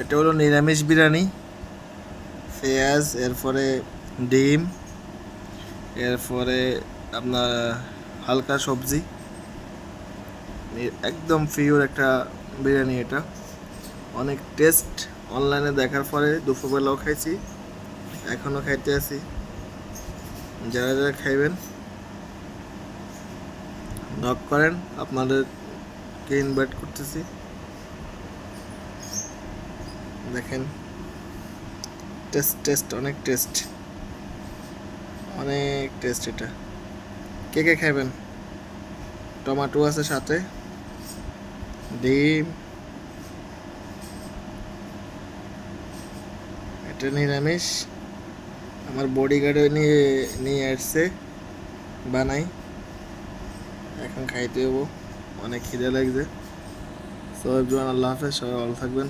এটা হলো নিরামিষ বিরিয়ানি। পেঁয়াজ, এরপরে ডিম, এরপরে আপনার হালকা সবজি। একদম পিওর একটা বিরিয়ানি এটা। অনেক টেস্ট অনলাইনে দেখার পরে দুপুরবেলাও খাইছি, এখনও খাইতে আছি। যারা যারা খাইবেন নক করেন, আপনাদেরকে ইনভাইট করতেছি। দেখেন। টেস্ট টেস্ট অনেক টেস্ট অনেক টেস্ট এটা। কে কে খাবেন টমেটো আছে সাথে। ডিম। এটা নিরামিষ। আমার বডিগার্ডে নিয়ে নিয়ে আসছে। বানাই। এখন খাইতে হব। অনেক খিদে লাগছে। সবাই আল্লাহ হাফেজ। সবাই ভালো থাকবেন।